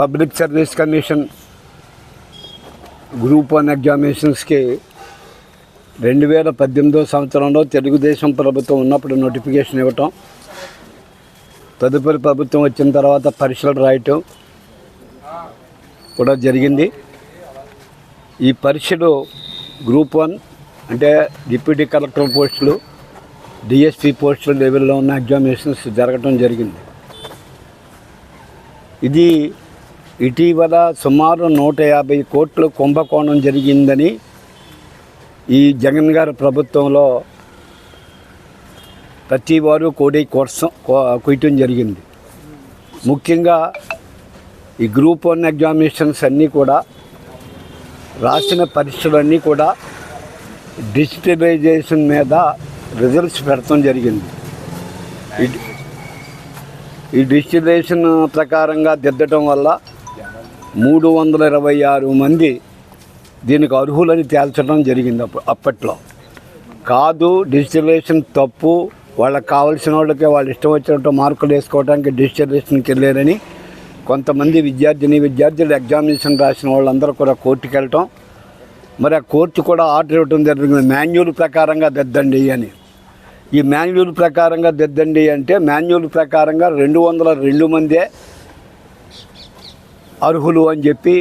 Public service commission group one ఎగ్జామినేషన్స్కి రెండు వేల పద్దెనిమిదో సంవత్సరంలో తెలుగుదేశం ప్రభుత్వం ఉన్నప్పుడు నోటిఫికేషన్ ఇవ్వటం తదుపరి ప్రభుత్వం వచ్చిన తర్వాత పరీక్షలు రాయటం కూడా జరిగింది. ఈ పరీక్షలు గ్రూప్ వన్ అంటే డిప్యూటీ కలెక్టర్ పోస్టులు డిఎస్పి పోస్టుల లెవెల్లో ఉన్న ఎగ్జామినేషన్స్ జరగటం జరిగింది. ఇది ఇటీవల సుమారు నూట యాభై కోట్లు కుంభకోణం జరిగిందని ఈ జగన్ గారి ప్రభుత్వంలో ప్రతి వారు కోడి కోసం కుయటం జరిగింది. ముఖ్యంగా ఈ గ్రూప్ వన్ ఎగ్జామినేషన్స్ అన్నీ కూడా రాసిన పరీక్షలన్నీ కూడా డిజిటలైజేషన్ మీద రిజల్ట్స్ పెడతాం జరిగింది. ఈ- ఈ డిజిటలైజేషన్ ప్రకారంగా దిద్దటం వల్ల మూడు వందల ఇరవై ఆరు మంది దీనికి అర్హులని తేల్చడం జరిగింది అప్పుడు అప్పట్లో. కాదు డిజిటలైజేషన్ తప్పు వాళ్ళకి కావాల్సిన వాళ్ళకి వాళ్ళు ఇష్టం వచ్చినట్టు మార్కులు వేసుకోవడానికి డిజిటలైజేషన్కి వెళ్ళారని కొంతమంది విద్యార్థిని విద్యార్థులు ఎగ్జామినేషన్ రాసిన వాళ్ళందరూ కూడా కోర్టుకి వెళ్ళటం. మరి ఆ కోర్టు కూడా ఆర్డర్ ఇవ్వడం జరిగింది. మాన్యువల్ ప్రకారంగా దిద్దండి అని. ఈ మాన్యువల్ ప్రకారంగా దిద్దండి అంటే మాన్యువల్ ప్రకారంగా రెండు వందల రెండు మందే అర్హులు అని చెప్పి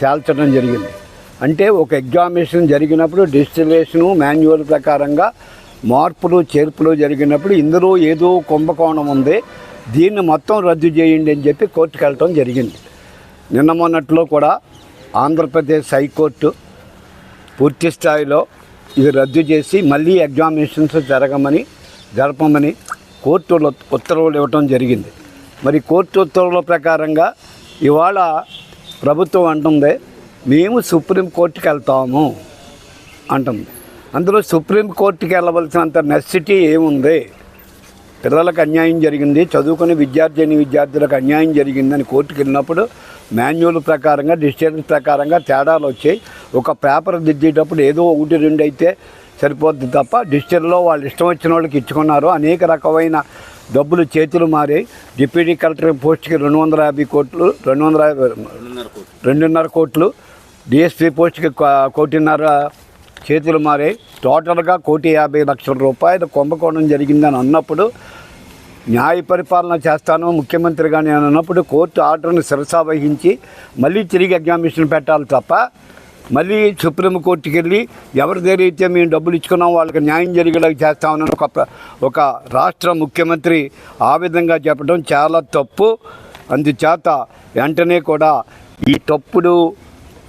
తేల్చడం జరిగింది. అంటే ఒక ఎగ్జామినేషన్ జరిగినప్పుడు డిస్టిలేషను మాన్యువల్ ప్రకారంగా మార్పులు చేర్పులు జరిగినప్పుడు ఇందులో ఏదో కుంభకోణం ఉంది. దీన్ని మొత్తం రద్దు చేయండి అని చెప్పి కోర్టుకు వెళ్ళటం జరిగింది. నిన్న మొన్నట్లో కూడా ఆంధ్రప్రదేశ్ హైకోర్టు పూర్తి స్థాయిలో ఇది రద్దు చేసి మళ్ళీ ఎగ్జామినేషన్స్ జరగమని జరపమని కోర్టు ఉత్తర్వులు ఇవ్వటం జరిగింది. మరి కోర్టు ఉత్తర్వుల ప్రకారంగా ఇవాళ ప్రభుత్వం అంటుంది మేము సుప్రీంకోర్టుకి వెళ్తాము అంటుంది. అందులో సుప్రీంకోర్టుకి వెళ్ళవలసినంత నెసిటీ ఏముంది? పిల్లలకు అన్యాయం జరిగింది చదువుకునే విద్యార్థిని విద్యార్థులకు అన్యాయం జరిగిందని కోర్టుకు వెళ్ళినప్పుడు మాన్యువల్ ప్రకారంగా డిస్టెన్స్ ప్రకారంగా తేడాలు వచ్చాయి. ఒక పేపర్ దిద్దేటప్పుడు ఏదో ఒకటి రెండు అయితే సరిపోద్ది తప్ప డిజిటల్లో వాళ్ళు ఇష్టం వచ్చిన వాళ్ళకి ఇచ్చుకున్నారు. అనేక రకమైన డబ్బులు చేతులు మారి డిప్యూటీ కలెక్టర్ పోస్ట్కి రెండు వందల యాభై కోట్లు రెండు వందల యాభై రెండున్నర కోట్లు. డిఎస్పీ పోస్ట్కి కోటిన్నర చేతులు మారాయి టోటల్గా కోటి యాభై లక్షల రూపాయలు కుంభకోణం జరిగిందని అన్నప్పుడు న్యాయ పరిపాలన చేస్తాను ముఖ్యమంత్రిగా నేను అన్నప్పుడు కోర్టు ఆర్డర్ని శిరసా వహించి మళ్ళీ తిరిగి ఎగ్జామినేషన్ పెట్టాలి తప్ప మళ్ళీ సుప్రీంకోర్టుకి వెళ్ళి ఎవరి దగ్గర అయితే మేము డబ్బులు ఇచ్చుకున్నాం వాళ్ళకి న్యాయం జరిగేలాగా చేస్తామని ఒక ఒక రాష్ట్ర ముఖ్యమంత్రి ఆ విధంగా చెప్పడం చాలా తప్పు. అందుచేత వెంటనే కూడా ఈ తప్పుడు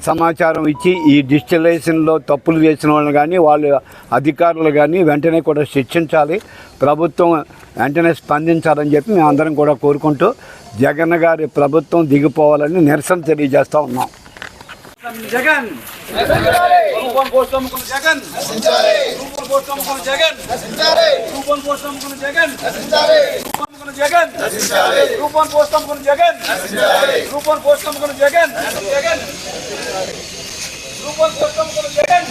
సమాచారం ఇచ్చి ఈ డిజిటలైజేషన్లో తప్పులు చేసిన వాళ్ళని కానీ వాళ్ళ అధికారులు కానీ వెంటనే కూడా శిక్షించాలి. ప్రభుత్వం వెంటనే స్పందించాలని చెప్పి మేము అందరం కూడా కోరుకుంటూ జగన్ గారి ప్రభుత్వం దిగిపోవాలని నిరసన తెలియజేస్తూ ఉన్నాం. జగన్ రూపం కోసం అమ్ముకున్న జగన్ రూపం కోసం అమ్ముకున్న జగన్ రూపం కోసం అమ్ముకున్న జగన్ రూపం అమ్ముకున్న జగన్ రూపం కోసం అమ్ముకున్న జగన్ రూపం కోసం అమ్ముకున్న జగన్ జగన్ రూపం కోసం అమ్ముకున్న జగన్